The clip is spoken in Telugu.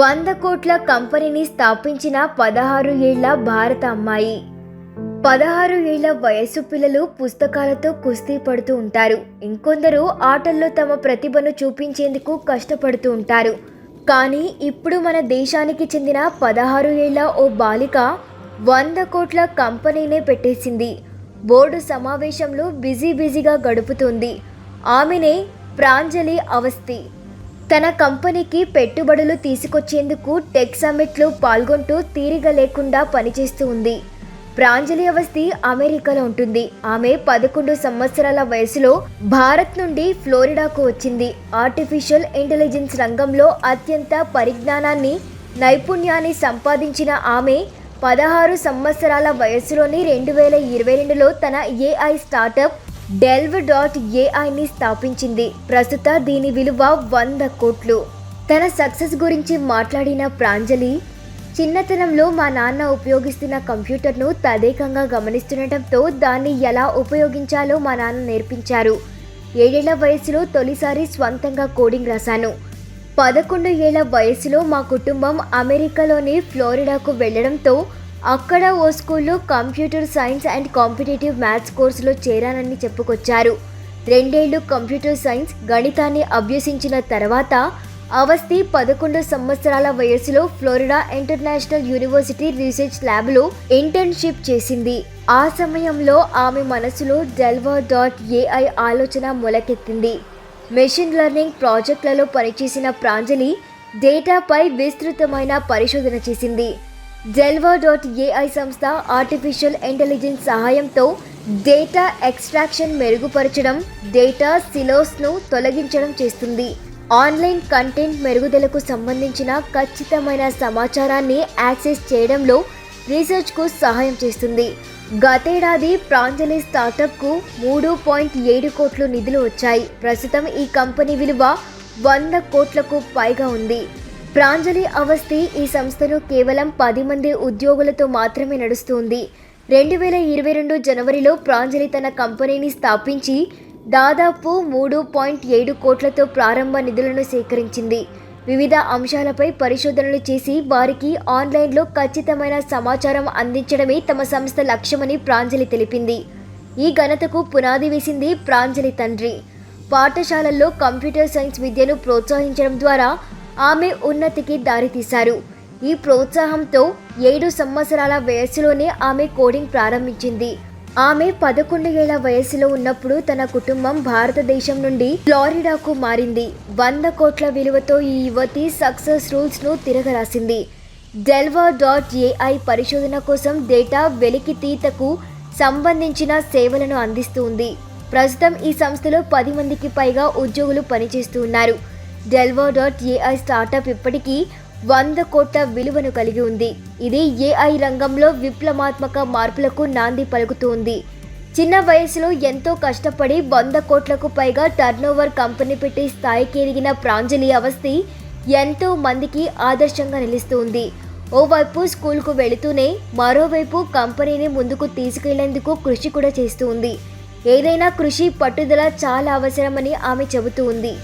వంద కోట్ల కంపెనీని స్థాపించిన పదహారు ఏళ్ళ భారత అమ్మాయి. పదహారు ఏళ్ళ వయస్సు పిల్లలు పుస్తకాలతో కుస్తీ పడుతూ ఉంటారు. ఇంకొందరు ఆటల్లో తమ ప్రతిభను చూపించేందుకు కష్టపడుతూ ఉంటారు. కానీ ఇప్పుడు మన దేశానికి చెందిన పదహారు ఏళ్ళ ఓ బాలిక వంద కోట్ల కంపెనీనే పెట్టేసింది. బోర్డు సమావేశంలో బిజీ బిజీగా గడుపుతోంది. ఆమెనే ప్రాంజలి అవస్థి. తన కంపెనీకి పెట్టుబడులు తీసుకొచ్చేందుకు టెక్ సమ్మిట్లో పాల్గొంటూ తీరిక లేకుండా పనిచేస్తూ ఉంది. ప్రాంజలి అవస్థి అమెరికాలో ఉంటుంది. ఆమె పదకొండు సంవత్సరాల వయసులో భారత్ నుండి ఫ్లోరిడాకు వచ్చింది. ఆర్టిఫిషియల్ ఇంటెలిజెన్స్ రంగంలో అత్యంత పరిజ్ఞానాన్ని నైపుణ్యాన్ని సంపాదించిన ఆమె పదహారు సంవత్సరాల వయసులోని రెండు వేల ఇరవై రెండులో తన ఏఐ స్టార్టప్ డెల్వ్ డాట్ ఏఐని స్థాపించింది. ప్రస్తుత దీని విలువ వంద కోట్లు. తన సక్సెస్ గురించి మాట్లాడిన ప్రాంజలి చిన్నతనంలో మా నాన్న ఉపయోగిస్తున్న కంప్యూటర్ను తదేకంగా గమనిస్తుండటంతో దాన్ని ఎలా ఉపయోగించాలో మా నాన్న నేర్పించారు. ఏడేళ్ళ వయసులో తొలిసారి స్వంతంగా కోడింగ్ రాశాను. పదకొండు ఏళ్ళ వయసులో మా కుటుంబం అమెరికాలోని ఫ్లోరిడాకు వెళ్ళడంతో అక్కడ ఓ స్కూల్లో computer science and competitive maths కోర్సులో చేరానని చెప్పుకొచ్చారు. రెండేళ్ళు కంప్యూటర్ సైన్స్ గణితాన్ని అభ్యసించిన తర్వాత అవస్థి పదకొండు సంవత్సరాల వయసులో ఫ్లోరిడా ఇంటర్నేషనల్ యూనివర్సిటీ రీసెర్చ్ ల్యాబ్లో ఇంటర్న్షిప్ చేసింది. ఆ సమయంలో ఆమె మనసులో డెల్వా డాట్ ఏఐ ఆలోచన మొలకెత్తింది. మెషిన్ లెర్నింగ్ ప్రాజెక్టులలో పనిచేసిన ప్రాంజలి డేటాపై విస్తృతమైన పరిశోధన చేసింది. డెల్వా డాట్ ఏఐ సంస్థ ఆర్టిఫిషియల్ ఇంటెలిజెన్స్ సహాయంతో డేటా ఎక్స్ట్రాక్షన్ మెరుగుపరచడం డేటా సిలోస్ను తొలగించడం చేస్తుంది. ఆన్లైన్ కంటెంట్ మెరుగుదలకు సంబంధించిన ఖచ్చితమైన సమాచారాన్ని యాక్సెస్ చేయడంలో రీసెర్చ్కు సహాయం చేస్తుంది. గతేడాది ప్రాంజలి స్టార్టప్కు మూడు పాయింట్ ఏడు కోట్లు నిధులు వచ్చాయి. ప్రస్తుతం ఈ కంపెనీ విలువ వంద కోట్లకు పైగా ఉంది. ప్రాంజలి అవస్థి ఈ సంస్థను కేవలం పది మంది ఉద్యోగులతో మాత్రమే నడుస్తుంది. రెండు వేల ఇరవై రెండు జనవరిలో ప్రాంజలి తన కంపెనీని స్థాపించి దాదాపు మూడు పాయింట్ ఏడు కోట్లతో ప్రారంభ నిధులను సేకరించింది. వివిధ అంశాలపై పరిశోధనలు చేసి వారికి ఆన్లైన్లో ఖచ్చితమైన సమాచారం అందించడమే తమ సంస్థ లక్ష్యమని ప్రాంజలి తెలిపింది. ఈ ఘనతకు పునాది వేసింది ప్రాంజలి తండ్రి. పాఠశాలల్లో కంప్యూటర్ సైన్స్ విద్యను ప్రోత్సహించడం ద్వారా ఆమె ఉన్నతికి దారితీశారు. ఈ ప్రోత్సాహంతో ఏడు సంవత్సరాల వయస్సులోనే ఆమె కోడింగ్ ప్రారంభించింది. ఆమె పదకొండు ఏళ్ళ వయసులో ఉన్నప్పుడు తన కుటుంబం భారతదేశం నుండి ఫ్లోరిడాకు మారింది. వంద కోట్ల విలువతో ఈ యువతి సక్సెస్ రూల్స్ను తిరగరాసింది. డెల్వా డాట్ ఏఐ పరిశోధన కోసం డేటా వెలికితీతకు సంబంధించిన సేవలను అందిస్తుంది ప్రస్తుతం ఈ సంస్థలో పది మందికి పైగా ఉద్యోగులు పనిచేస్తున్నారు డెల్వో డాట్ ఏఐ స్టార్టప్ ఇప్పటికీ వంద కోట్ల విలువను కలిగి ఉంది. ఇది ఏఐ రంగంలో విప్లవాత్మక మార్పులకు నాంది పలుకుతోంది చిన్న వయసులో ఎంతో కష్టపడి వంద కోట్లకు పైగా టర్నోవర్ కంపెనీ పెట్టి స్థాయికి ఎదిగిన ప్రాంజలి అవస్థి ఎంతో మందికి ఆదర్శంగా నిలుస్తుంది. ఓవైపు స్కూల్కు వెళుతూనే మరోవైపు కంపెనీని ముందుకు తీసుకెళ్ళేందుకు కృషి కూడా చేస్తూ ఉంది. ఏదైనా కృషి పట్టుదల చాలా అవసరమని ఆమె చెబుతూ ఉంది.